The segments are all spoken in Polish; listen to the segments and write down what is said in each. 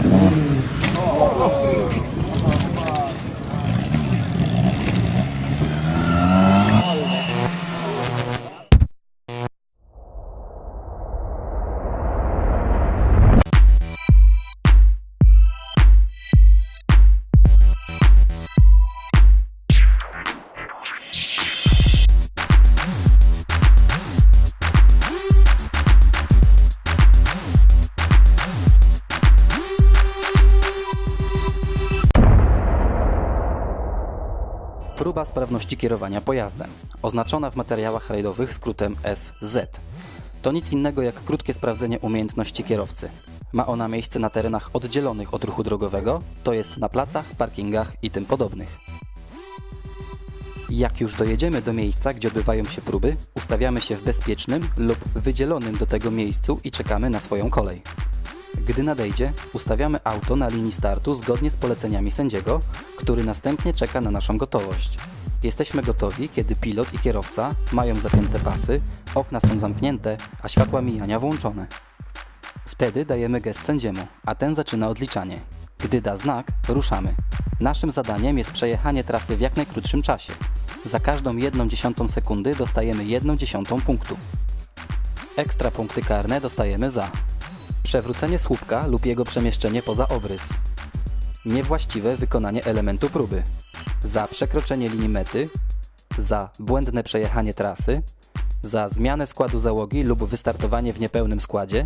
Come on. Próba sprawności kierowania pojazdem, oznaczona w materiałach rajdowych skrótem SZ. To nic innego jak krótkie sprawdzenie umiejętności kierowcy. Ma ona miejsce na terenach oddzielonych od ruchu drogowego, to jest na placach, parkingach i tym podobnych. Jak już dojedziemy do miejsca, gdzie odbywają się próby, ustawiamy się w bezpiecznym lub wydzielonym do tego miejscu i czekamy na swoją kolej. Gdy nadejdzie, ustawiamy auto na linii startu zgodnie z poleceniami sędziego, który następnie czeka na naszą gotowość. Jesteśmy gotowi, kiedy pilot i kierowca mają zapięte pasy, okna są zamknięte, a światła mijania włączone. Wtedy dajemy gest sędziemu, a ten zaczyna odliczanie. Gdy da znak, ruszamy. Naszym zadaniem jest przejechanie trasy w jak najkrótszym czasie. Za każdą jedną dziesiątą sekundy dostajemy jedną dziesiątą punktu. Ekstra punkty karne dostajemy za przewrócenie słupka lub jego przemieszczenie poza obrys, niewłaściwe wykonanie elementu próby, za przekroczenie linii mety, za błędne przejechanie trasy, za zmianę składu załogi lub wystartowanie w niepełnym składzie,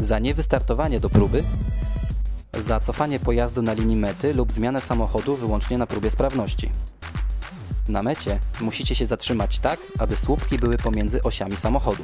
za niewystartowanie do próby, za cofanie pojazdu na linii mety lub zmianę samochodu wyłącznie na próbie sprawności. Na mecie musicie się zatrzymać tak, aby słupki były pomiędzy osiami samochodu.